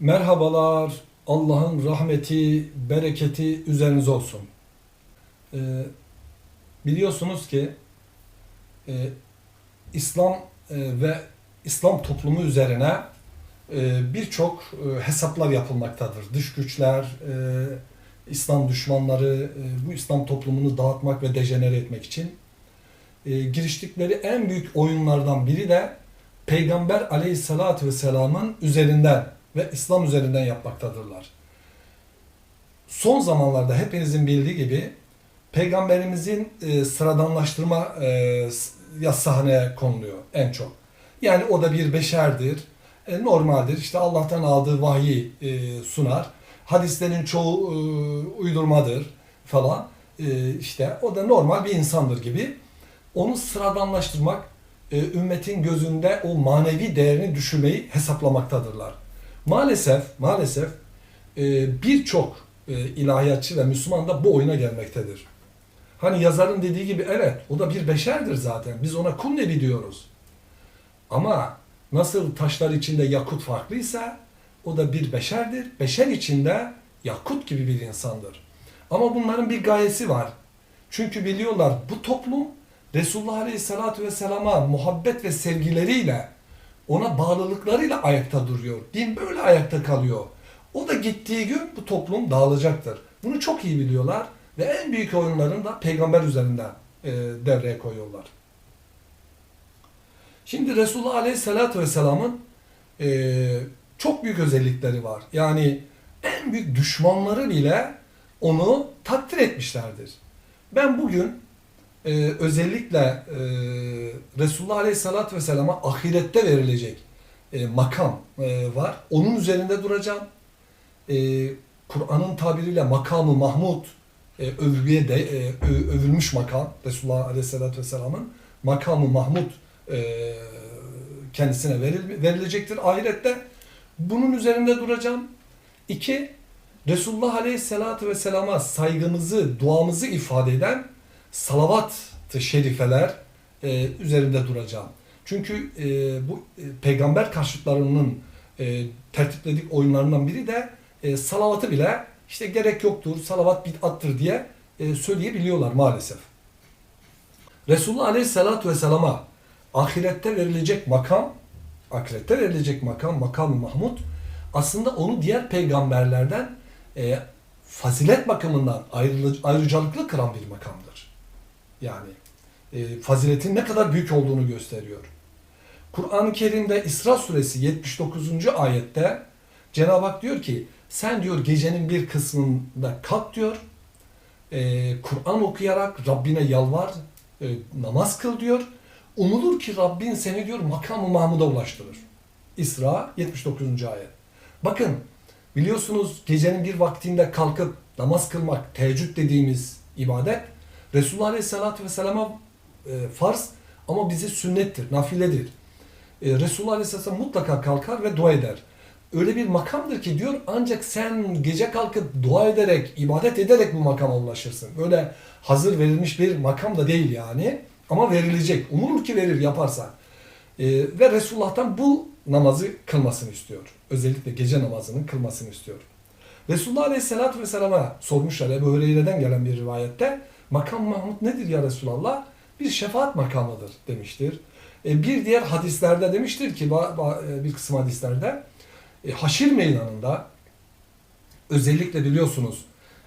Merhabalar, Allah'ın rahmeti, bereketi üzerinize olsun. Ee, biliyorsunuz ki e, İslam e, ve İslam toplumu üzerine e, birçok e, hesaplar yapılmaktadır. Dış güçler, e, İslam düşmanları e, bu İslam toplumunu dağıtmak ve dejenere etmek için e, giriştikleri en büyük oyunlardan biri de Peygamber aleyhissalatü vesselamın üzerinden ve İslam üzerinden yapmaktadırlar. Son zamanlarda hepinizin bildiği gibi Peygamberimizin e, sıradanlaştırma e, ya sahneye konuluyor en çok. Yani o da bir beşerdir, e, normaldir. İşte Allah'tan aldığı vahyi e, sunar. Hadislerin çoğu e, uydurmadır falan. E, işte o da normal bir insandır gibi. Onu sıradanlaştırmak, e, ümmetin gözünde o manevi değerini düşürmeyi hesaplamaktadırlar. Maalesef, maalesef e, birçok e, ilahiyatçı ve Müslüman da bu oyuna gelmektedir. Hani yazarın dediği gibi evet o da bir beşerdir zaten. Biz ona kul nebi diyoruz. Ama nasıl taşlar içinde yakut farklıysa o da bir beşerdir. Beşer içinde yakut gibi bir insandır. Ama bunların bir gayesi var. Çünkü biliyorlar bu toplum Resulullah Aleyhisselatü Vesselam'a muhabbet ve sevgileriyle ona bağlılıklarıyla ayakta duruyor. Din böyle ayakta kalıyor. O da gittiği gün bu toplum dağılacaktır. Bunu çok iyi biliyorlar ve en büyük oyunlarını da peygamber üzerinden e, devreye koyuyorlar. Şimdi Resulullah Aleyhisselatü Vesselam'ın e, çok büyük özellikleri var. Yani en büyük düşmanları bile onu takdir etmişlerdir. Ben bugün e, özellikle e, Resulullah Aleyhisselatü Vesselam'a ahirette verilecek e, makam e, var. Onun üzerinde duracağım. E, Kur'an'ın tabiriyle makamı Mahmud e, övgüye de e, övülmüş makam Resulullah Aleyhisselatü Vesselam'ın makamı Mahmud e, kendisine veril- verilecektir ahirette. Bunun üzerinde duracağım. İki, Resulullah Aleyhisselatü Vesselam'a saygımızı, duamızı ifade eden salavat-ı şerifeler e, üzerinde duracağım. Çünkü e, bu e, peygamber karşıtlarının e, tertipledik oyunlarından biri de e, salavatı bile işte gerek yoktur, salavat bid'attır diye e, söyleyebiliyorlar maalesef. Resulullah Aleyhisselatü Vesselam'a ahirette verilecek makam, ahirette verilecek makam, makam-ı Mahmud aslında onu diğer peygamberlerden e, fazilet bakımından ayrıcalıklı kılan bir makamdır. Yani e, faziletin ne kadar büyük olduğunu gösteriyor. Kur'an-ı Kerim'de İsra suresi 79. ayette Cenab-ı Hak diyor ki sen diyor gecenin bir kısmında kalk diyor e, Kur'an okuyarak Rabbine yalvar e, namaz kıl diyor. Umulur ki Rabbin seni diyor makamı Mahmud'a ulaştırır. İsra 79. ayet. Bakın biliyorsunuz gecenin bir vaktinde kalkıp namaz kılmak teheccüd dediğimiz ibadet Resulullah Aleyhisselatü Vesselam'a e, farz ama bize sünnettir, nafiledir. E, Resulullah Aleyhisselam mutlaka kalkar ve dua eder. Öyle bir makamdır ki diyor ancak sen gece kalkıp dua ederek, ibadet ederek bu makama ulaşırsın. Böyle hazır verilmiş bir makam da değil yani. Ama verilecek. Umulur ki verir yaparsa. E, ve Resulullah'tan bu namazı kılmasını istiyor. Özellikle gece namazının kılmasını istiyor. Resulullah Aleyhisselatü Vesselam'a sormuşlar Ebu Hureyre'den gelen bir rivayette makam Mahmud nedir ya Resulallah? Bir şefaat makamıdır demiştir. E, bir diğer hadislerde demiştir ki e, bir kısım hadislerde e, haşir meydanında özellikle biliyorsunuz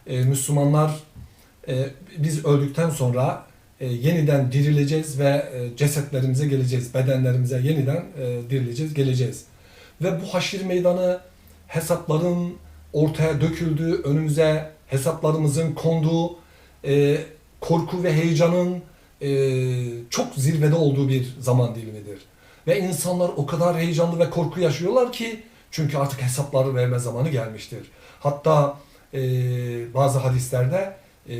e, Müslümanlar e, biz öldükten sonra e, yeniden dirileceğiz ve e, cesetlerimize geleceğiz, bedenlerimize yeniden e, dirileceğiz, geleceğiz. Ve bu haşir meydanı hesapların ortaya döküldüğü, önümüze hesaplarımızın konduğu, e, korku ve heyecanın e, çok zirvede olduğu bir zaman dilimidir. Ve insanlar o kadar heyecanlı ve korku yaşıyorlar ki çünkü artık hesapları verme zamanı gelmiştir. Hatta e, bazı hadislerde e,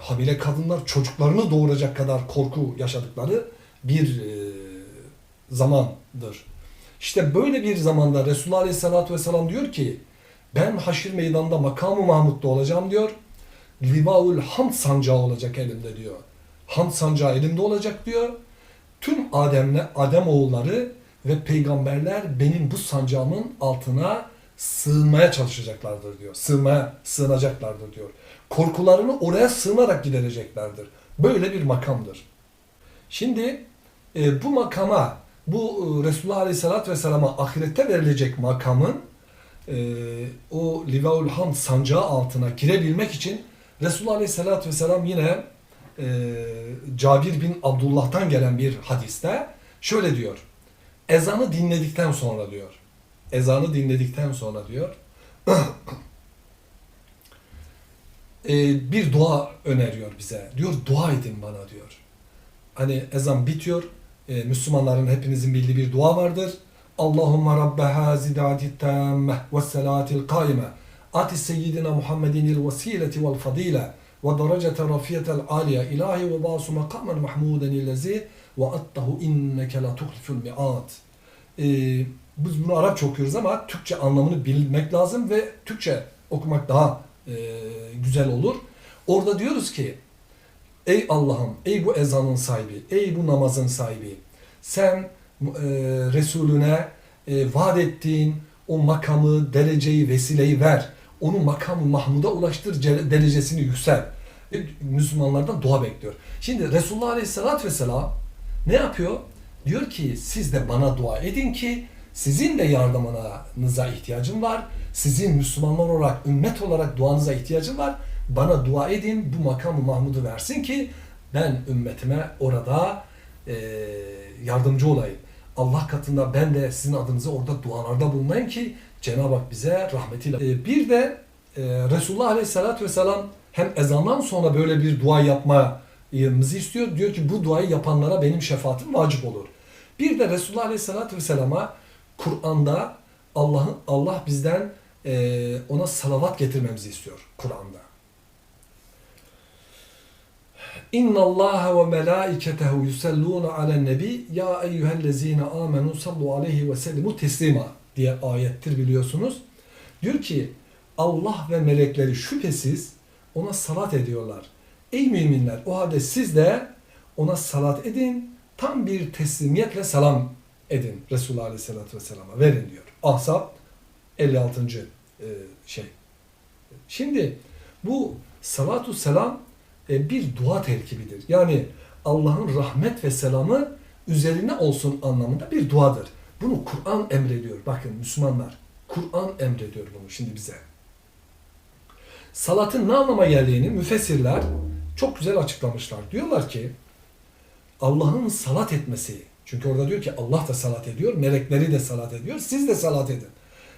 hamile kadınlar çocuklarını doğuracak kadar korku yaşadıkları bir e, zamandır. İşte böyle bir zamanda Resulullah Aleyhisselatü Vesselam diyor ki ben haşir meydanında makamı Mahmud'da olacağım diyor. Livaul Hamd sancağı olacak elimde diyor. Hamd sancağı elimde olacak diyor. Tüm Ademle Adem oğulları ve peygamberler benim bu sancağımın altına sığınmaya çalışacaklardır diyor. Sığınmaya sığınacaklardır diyor. Korkularını oraya sığınarak gidereceklerdir. Böyle bir makamdır. Şimdi e, bu makama, bu e, Resulullah Aleyhisselatü Vesselam'a ahirette verilecek makamın e, o Livaul Hamd sancağı altına girebilmek için Resulullah Aleyhisselatü Vesselam yine e, Cabir bin Abdullah'tan gelen bir hadiste şöyle diyor. Ezanı dinledikten sonra diyor. Ezanı dinledikten sonra diyor. e, bir dua öneriyor bize. Diyor dua edin bana diyor. Hani ezan bitiyor. E, Müslümanların hepinizin bildiği bir dua vardır. Allahümme rabbe hazi da'ati tamme ve selatil kaime. Ati seyyidina Muhammedin il vesileti vel fadile ve derecete rafiyetel aliye ilahi ve basu makamen mahmuden illezi ve attahu inneke la tuhliful mi'at. E, biz bunu Arapça okuyoruz ama Türkçe anlamını bilmek lazım ve Türkçe okumak daha e, güzel olur. Orada diyoruz ki Ey Allah'ım, ey bu ezanın sahibi, ey bu namazın sahibi. Sen e, Resulüne e, vaat ettiğin o makamı, dereceyi, vesileyi ver. Onu makamı Mahmud'a ulaştır, ce- derecesini yüksel. E, Müslümanlardan dua bekliyor. Şimdi Resulullah Aleyhisselatü Vesselam ne yapıyor? Diyor ki siz de bana dua edin ki sizin de yardımınıza ihtiyacım var. Sizin Müslümanlar olarak, ümmet olarak duanıza ihtiyacım var. Bana dua edin, bu makamı Mahmud'u versin ki ben ümmetime orada e, yardımcı olayım. Allah katında ben de sizin adınıza orada dualarda bulunayım ki Cenab-ı Hak bize rahmetiyle. E, bir de e, Resulullah Aleyhisselatü Vesselam hem ezandan sonra böyle bir dua yapmamızı istiyor. Diyor ki bu duayı yapanlara benim şefaatim vacip olur. Bir de Resulullah Aleyhisselatü Vesselam'a Kur'an'da Allah'ın Allah bizden e, ona salavat getirmemizi istiyor Kur'an'da. İnna Allah ve melaiketehu yusalluna alen nebi ya eyyühellezine amenu sallu aleyhi ve sellimu teslima diye ayettir biliyorsunuz. Diyor ki Allah ve melekleri şüphesiz ona salat ediyorlar. Ey müminler o halde siz de ona salat edin tam bir teslimiyetle selam edin Resulullah Aleyhisselatü Vesselam'a verin diyor. Ahzab 56. e, şey. Şimdi bu salatu selam e, bir dua terkibidir. Yani Allah'ın rahmet ve selamı üzerine olsun anlamında bir duadır. Bunu Kur'an emrediyor. Bakın Müslümanlar, Kur'an emrediyor bunu şimdi bize. Salatın ne anlama geldiğini müfessirler çok güzel açıklamışlar. Diyorlar ki Allah'ın salat etmesi. Çünkü orada diyor ki Allah da salat ediyor, melekleri de salat ediyor, siz de salat edin.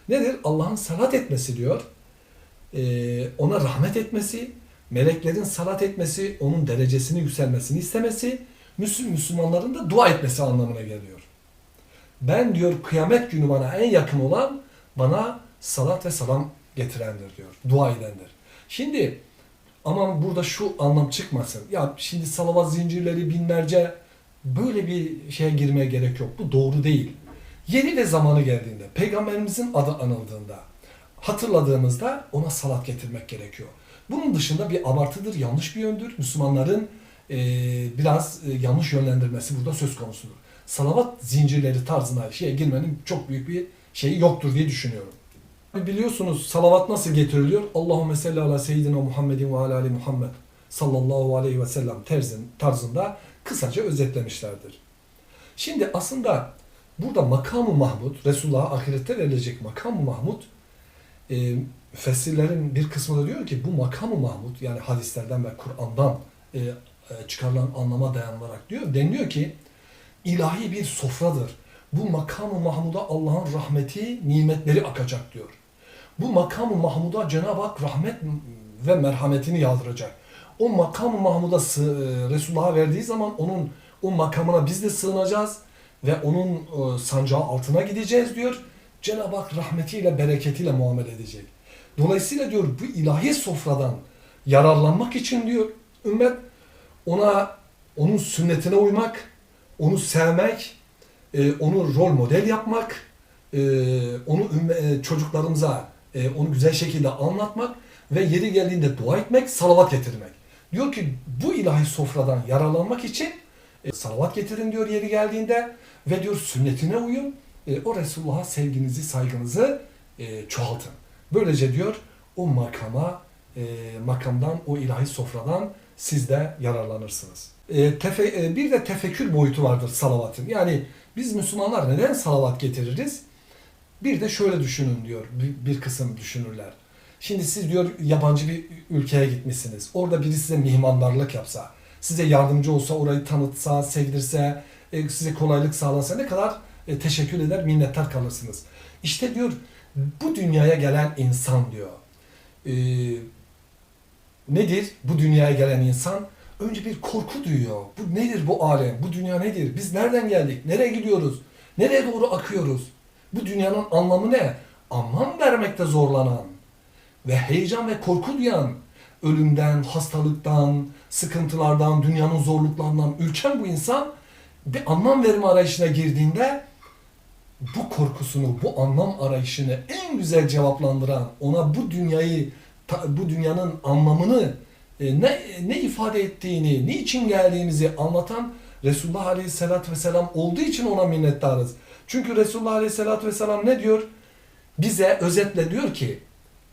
Nedir? Allah'ın salat etmesi diyor. Ee, ona rahmet etmesi, meleklerin salat etmesi, onun derecesini yükselmesini istemesi, Müslüm Müslümanların da dua etmesi anlamına geliyor. Ben diyor kıyamet günü bana en yakın olan bana salat ve selam getirendir diyor. Dua edendir. Şimdi aman burada şu anlam çıkmasın. Ya şimdi salavat zincirleri binlerce böyle bir şeye girmeye gerek yok. Bu doğru değil. Yeri ve zamanı geldiğinde, peygamberimizin adı anıldığında, hatırladığımızda ona salat getirmek gerekiyor. Bunun dışında bir abartıdır, yanlış bir yöndür. Müslümanların e, biraz e, yanlış yönlendirmesi burada söz konusudur. Salavat zincirleri tarzına şeye girmenin çok büyük bir şeyi yoktur diye düşünüyorum. Biliyorsunuz salavat nasıl getiriliyor? Allahümme salli ala seyyidina Muhammedin ve ala ali Muhammed sallallahu aleyhi ve sellem terzin, tarzında kısaca özetlemişlerdir. Şimdi aslında burada makamı Mahmud, Resulullah'a ahirette verilecek makamı Mahmud e, müfessirlerin bir kısmı da diyor ki bu makamı Mahmud yani hadislerden ve Kur'an'dan e, e, çıkarılan anlama dayanılarak diyor. Deniliyor ki ilahi bir sofradır. Bu makamı Mahmud'a Allah'ın rahmeti, nimetleri akacak diyor. Bu makamı Mahmud'a Cenab-ı Hak rahmet ve merhametini yağdıracak. O makamı Mahmud'a e, Resulullah'a verdiği zaman onun o makamına biz de sığınacağız ve onun e, sancağı altına gideceğiz diyor. Cenab-ı Hak rahmetiyle, bereketiyle muamele edecek. Dolayısıyla diyor bu ilahi sofradan yararlanmak için diyor ümmet ona onun sünnetine uymak, onu sevmek, e, onu rol model yapmak, e, onu e, çocuklarımıza e, onu güzel şekilde anlatmak ve yeri geldiğinde dua etmek, salavat getirmek. Diyor ki bu ilahi sofradan yararlanmak için e, salavat getirin diyor yeri geldiğinde ve diyor sünnetine uyun. E, o Resulullah'a sevginizi, saygınızı e, çoğaltın. Böylece diyor o makama, e, makamdan, o ilahi sofradan siz de yararlanırsınız. E, tefe- e, bir de tefekkür boyutu vardır salavatın. Yani biz Müslümanlar neden salavat getiririz? Bir de şöyle düşünün diyor bir, bir kısım düşünürler. Şimdi siz diyor yabancı bir ülkeye gitmişsiniz. Orada biri size mihmandarlık yapsa, size yardımcı olsa, orayı tanıtsa, sevdirse, e, size kolaylık sağlasa ne kadar e, teşekkür eder, minnettar kalırsınız. İşte diyor bu dünyaya gelen insan diyor. e, nedir bu dünyaya gelen insan? Önce bir korku duyuyor. Bu nedir bu alem? Bu dünya nedir? Biz nereden geldik? Nereye gidiyoruz? Nereye doğru akıyoruz? Bu dünyanın anlamı ne? Anlam vermekte zorlanan ve heyecan ve korku duyan, ölümden, hastalıktan, sıkıntılardan, dünyanın zorluklarından ürken bu insan bir anlam verme arayışına girdiğinde bu korkusunu, bu anlam arayışını en güzel cevaplandıran, ona bu dünyayı, bu dünyanın anlamını ne ne ifade ettiğini, niçin geldiğimizi anlatan Resulullah Aleyhisselatü Vesselam olduğu için ona minnettarız. Çünkü Resulullah Aleyhisselatü Vesselam ne diyor? Bize özetle diyor ki,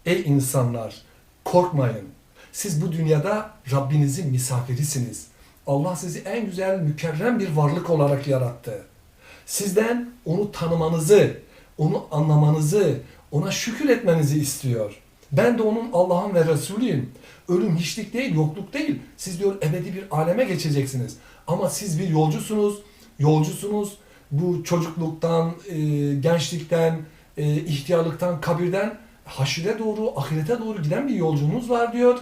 ey insanlar korkmayın. Siz bu dünyada Rabbinizin misafirisiniz. Allah sizi en güzel, mükerrem bir varlık olarak yarattı. Sizden onu tanımanızı, onu anlamanızı, ona şükür etmenizi istiyor. Ben de onun Allah'ın ve Resulüyüm. Ölüm hiçlik değil, yokluk değil. Siz diyor ebedi bir aleme geçeceksiniz. Ama siz bir yolcusunuz, yolcusunuz. Bu çocukluktan, e, gençlikten, e, ihtiyarlıktan, kabirden haşire doğru, ahirete doğru giden bir yolculuğunuz var diyor.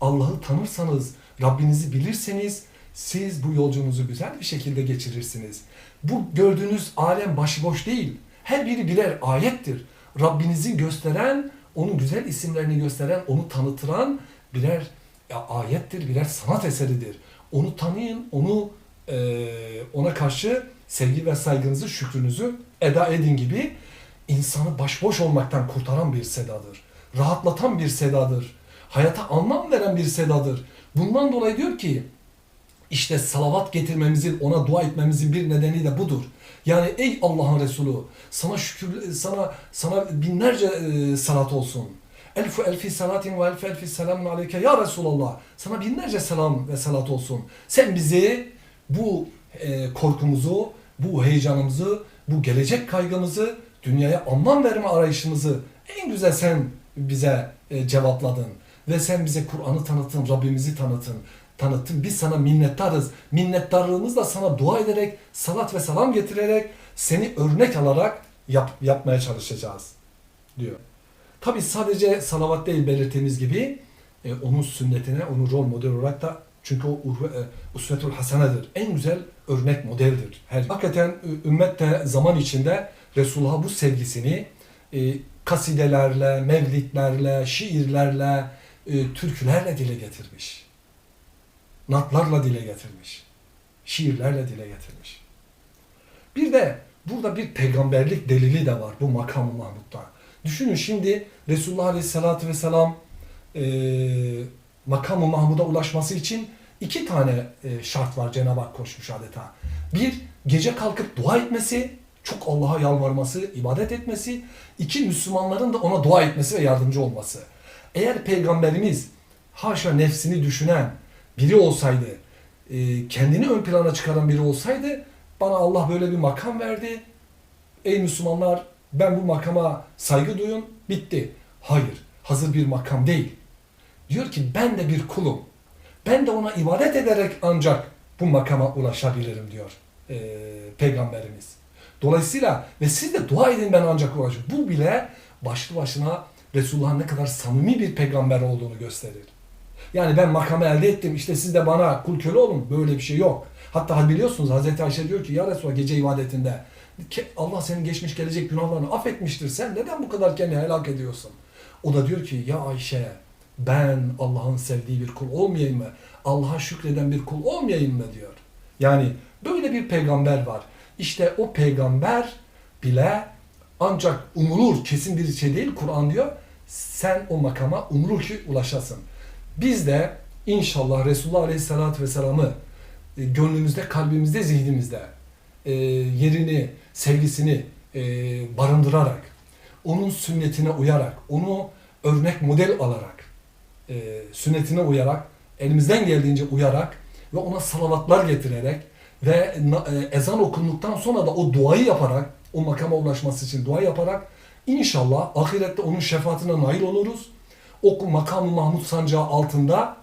Allah'ı tanırsanız, Rabbinizi bilirseniz siz bu yolculuğunuzu güzel bir şekilde geçirirsiniz. Bu gördüğünüz alem başıboş değil. Her biri birer ayettir. Rabbinizi gösteren, onun güzel isimlerini gösteren, onu tanıtıran birer ayettir, birer sanat eseridir. Onu tanıyın, onu e, ona karşı sevgi ve saygınızı, şükrünüzü eda edin gibi insanı başboş olmaktan kurtaran bir sedadır. Rahatlatan bir sedadır. Hayata anlam veren bir sedadır. Bundan dolayı diyor ki işte salavat getirmemizin, ona dua etmemizin bir nedeni de budur. Yani ey Allah'ın Resulü sana şükür sana sana binlerce e, salat olsun. Elfu elfi salatin ve elfi elfi selamun aleyke ya Resulallah. Sana binlerce selam ve salat olsun. Sen bizi bu e, korkumuzu, bu heyecanımızı, bu gelecek kaygımızı, dünyaya anlam verme arayışımızı en güzel sen bize e, cevapladın. Ve sen bize Kur'an'ı tanıttın, Rabbimizi tanıttın. Tanıttın. Biz sana minnettarız. Minnettarlığımızla sana dua ederek, salat ve selam getirerek, seni örnek alarak yap, yapmaya çalışacağız diyor. Tabi sadece salavat değil belirttiğimiz gibi e, onun sünnetine, onu rol model olarak da çünkü o urve- e, usvetül hasenedir. En güzel örnek modeldir. Her, hakikaten ümmet de zaman içinde Resulullah'a bu sevgisini e, kasidelerle, mevlidlerle, şiirlerle, e, türkülerle dile getirmiş. Natlarla dile getirmiş. Şiirlerle dile getirmiş. Bir de burada bir peygamberlik delili de var bu makam-ı Mahmud'da. Düşünün şimdi Resulullah Aleyhisselatü Vesselam e, makam-ı Mahmud'a ulaşması için iki tane e, şart var Cenab-ı Hak koşmuş adeta. Bir, gece kalkıp dua etmesi, çok Allah'a yalvarması, ibadet etmesi. İki, Müslümanların da ona dua etmesi ve yardımcı olması. Eğer Peygamberimiz haşa nefsini düşünen biri olsaydı, e, kendini ön plana çıkaran biri olsaydı, bana Allah böyle bir makam verdi. Ey Müslümanlar ben bu makama saygı duyun, bitti. Hayır, hazır bir makam değil. Diyor ki ben de bir kulum. Ben de ona ibadet ederek ancak bu makama ulaşabilirim diyor e, Peygamberimiz. Dolayısıyla ve siz de dua edin ben ancak ulaşırım. Bu bile başlı başına Resulullah'ın ne kadar samimi bir peygamber olduğunu gösterir. Yani ben makamı elde ettim işte siz de bana kul köle olun. Böyle bir şey yok. Hatta biliyorsunuz Hazreti Ayşe diyor ki ya Resulallah gece ibadetinde "Ke- Allah senin geçmiş gelecek günahlarını affetmiştir. Sen neden bu kadar kendini helak ediyorsun? O da diyor ki ya Ayşe ben Allah'ın sevdiği bir kul olmayayım mı? Allah'a şükreden bir kul olmayayım mı diyor. Yani böyle bir peygamber var. İşte o peygamber bile ancak umulur kesin bir şey değil Kur'an diyor. Sen o makama umulur ki ulaşasın. Biz de inşallah Resulullah Aleyhisselatü Vesselam'ı e, gönlümüzde, kalbimizde, zihnimizde e, yerini, sevgisini e, barındırarak onun sünnetine uyarak, onu örnek model alarak, sünnetine uyarak, elimizden geldiğince uyarak ve ona salavatlar getirerek ve ezan okunduktan sonra da o duayı yaparak, o makama ulaşması için dua yaparak inşallah ahirette onun şefaatine nail oluruz. O makam-ı Mahmud sancağı altında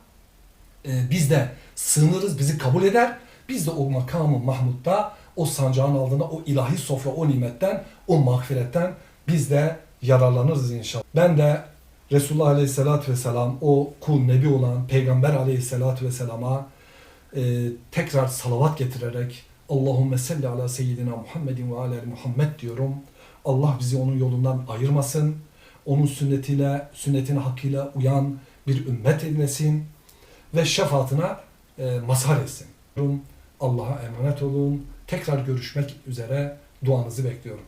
e, biz de sığınırız, bizi kabul eder. Biz de o makamı Mahmud'da, o sancağın altında, o ilahi sofra, o nimetten, o mağfiretten biz de yararlanırız inşallah. Ben de Resulullah Aleyhisselatü Vesselam, o kul nebi olan Peygamber Aleyhisselatü Vesselam'a e, tekrar salavat getirerek Allahümme salli ala seyyidina Muhammedin ve ala Muhammed diyorum. Allah bizi onun yolundan ayırmasın. Onun sünnetiyle, sünnetine hakkıyla uyan bir ümmet eylesin ve şefaatine e, mazhar etsin. Allah'a emanet olun. Tekrar görüşmek üzere duanızı bekliyorum.